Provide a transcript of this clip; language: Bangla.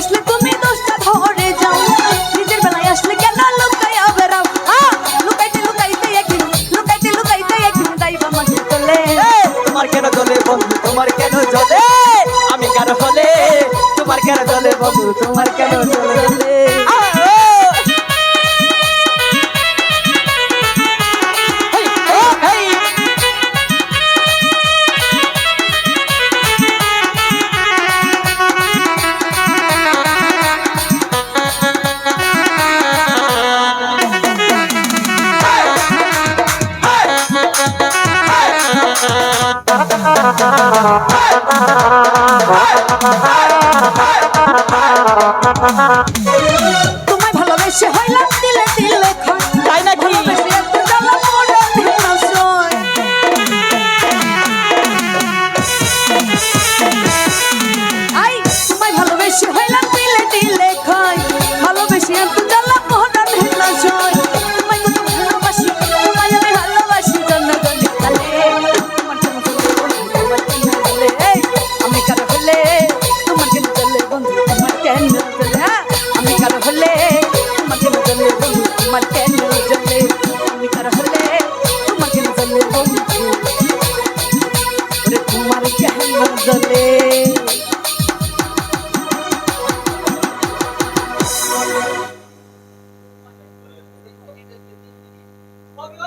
আসলে তুমি দোষটা ধরে যাও। নিজের বেলায় আসলে কেন লুকাইয়া বেড়াও লুকাইতে লুকাইতে একদিন, লুকাইতে লুকাইতে একদিন দাইবা মাঝে চলে। তোমার কেন চলে বন্ধু? তোমার কেন চলে? আমি কেন হলে তোমার কেন চলে বন্ধু? তোমার কেন চলে? জলে